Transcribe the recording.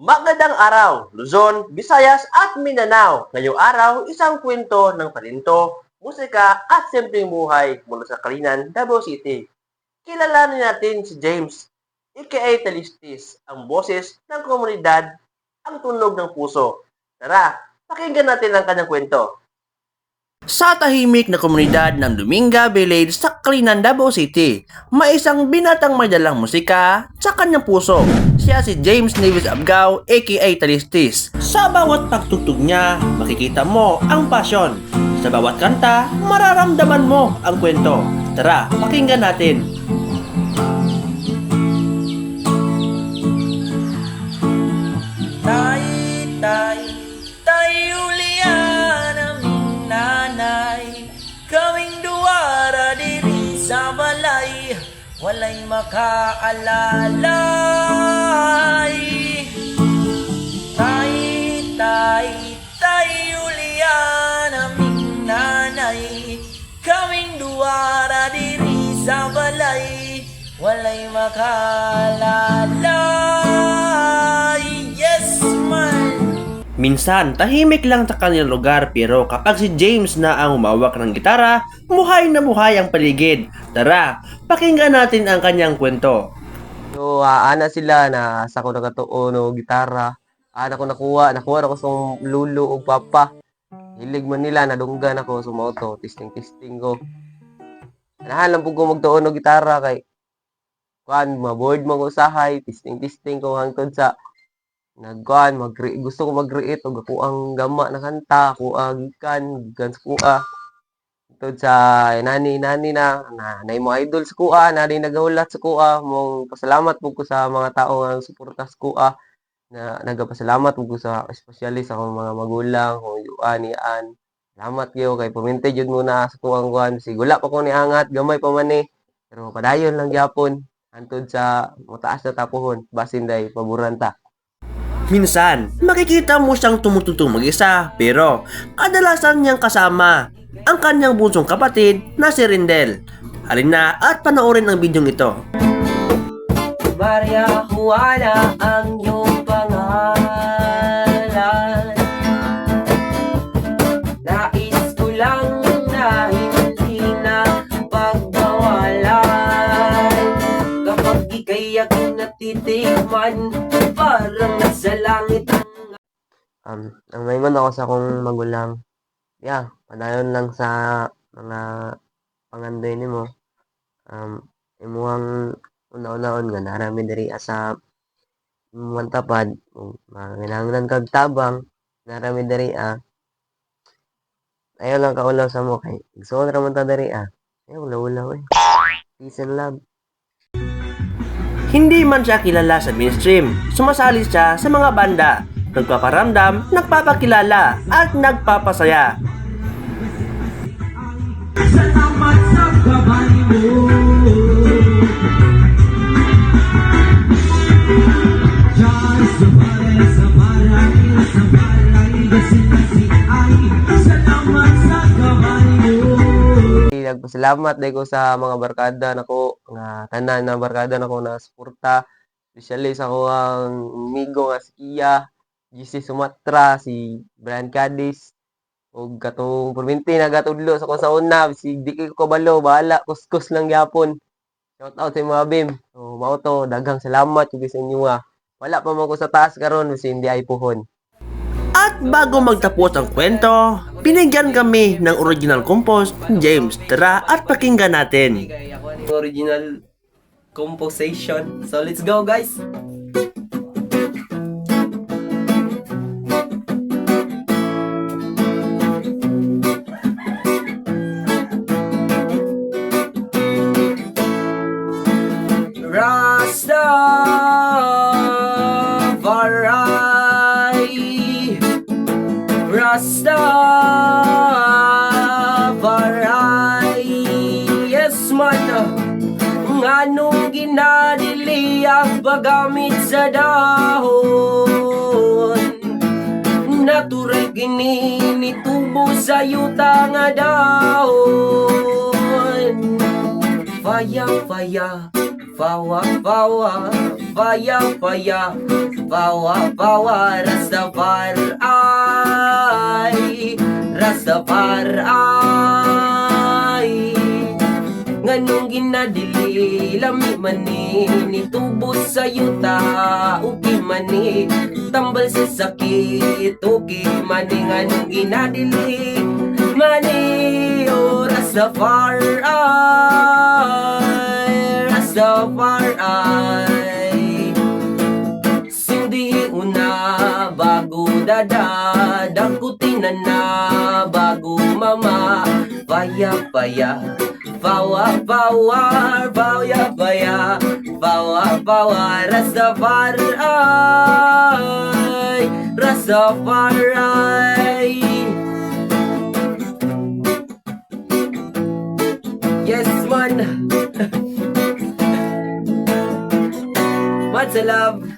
Magandang araw, Luzon, Visayas at Mindanao. Ngayong araw, isang kwento ng talento, musika at simpleng buhay mula sa Kalinan, Davao City. Kilalanin natin si James, aka Talistis, ang boses ng komunidad, ang tunog ng puso. Tara, pakinggan natin ang kanyang kwento. Sa tahimik na komunidad ng Dominga Village sa Kalinan, Davao City, may isang binatang may dalang musika sa kanyang puso. Siya si James Neves Abgao aka Talistis. Sa bawat pagtugtog niya, makikita mo ang pasyon. Sa bawat kanta, mararamdaman mo ang kwento. Tara, pakinggan natin. Walay makaalalay. Tay, tay, tay ulian aming nanay. Kaming duwara diri sa balay. Walay makaalalay Minsan, tahimik lang sa kanilang lugar pero kapag si James na ang umawak ng gitara, muhay na muhay ang paligid. Tara, pakinggan natin ang kanyang kwento. So, ana sila na sa ko nakatuon o gitara. Ana ko nakuha, nakuha ako sa lulo o papa. Hilig man nila, nadunggan ako sa moto, testing-testing ko. Anahan lang po ko magtuon o gitara kay kuan, maboard mo ko usahay, testing-testing ko hangtod sa nagkuan mag gusto ko mag-create og ako ang gama na kanta ako ang gikan gikan sa kuha. Tod sa nani nani na na nay mo idol sa kuha nani nagahulat sa kuha mong pasalamat po ko sa mga tao nga suporta sa kuha na nagapasalamat po ko sa especially sa akong mga magulang kung yuan nian salamat kayo kay pumente jud muna sa kuha kuan si gula pa ko ni angat gamay pa man ni. Pero padayon lang gyapon antod sa mataas na tapuhon basin day paboranta Minsan, makikita mo siyang tumututong mag-isa pero kadalasan niyang kasama ang kanyang bunsong kapatid na si Rindel. Halina at panoorin ang bidyong ito. Maria Juana ang iyong pangalan Nais ko lang na hindi na pagbawalan Kapag ika'y aking natitikman Nasa langit ang Um, ang naiman ako sa akong magulang. Yeah, padayon lang sa mga pangandoy nimo. Um, imuhang una-unaon nga narami diri sa imuhang tapad kung manginahanglan kag tabang narami diri ah. Ayaw lang kaulaw sa mo kay igsoon ra man ta diri ah. Ayaw ulaw-ulaw eh. Peace and love. Hindi man siya kilala sa mainstream, sumasali siya sa mga banda, nagpaparamdam, nagpapakilala, at nagpapasaya. Salamat sa gabay mo Salamat sa gabay mo Nagpasalamat dahil ko sa mga barkada nako nga tanan na barkada nako na suporta. Especially sa ko ang amigo nga si Kia, GC Sumatra, si Brian Cadiz ug katong perminti na gatudlo sa ko sa una si Diki ko kabalo bahala kuskus lang gyapon shout out sa mga bim. So mao to daghang salamat sa inyo ah. wala pa man ko sa taas karon kasi hindi ay puhon. At bago magtapos ang kwento, binigyan kami ng original compost James. Tara at pakinggan natin. original composition So let's go guys! Rastafari Rastafari Yes man Nganong ginadili ang paggamit sa dahon Natural gini nitubo sa yuta nga dahon Faya, faya, fawa, fawa, fire, fire. Power, power, Rastafari. Rastafari. Nganong ginadili lami mani nitubos sa yuta uki mani tambal sa sakit uki mani nganong ginadili mani oh Rastafari Rastafari Sindi una bago dada Dakutin na na bago mama. Paya paya Bawa bawa Baya baya Bawa bawa Rastafari Rastafari Yes man. What's love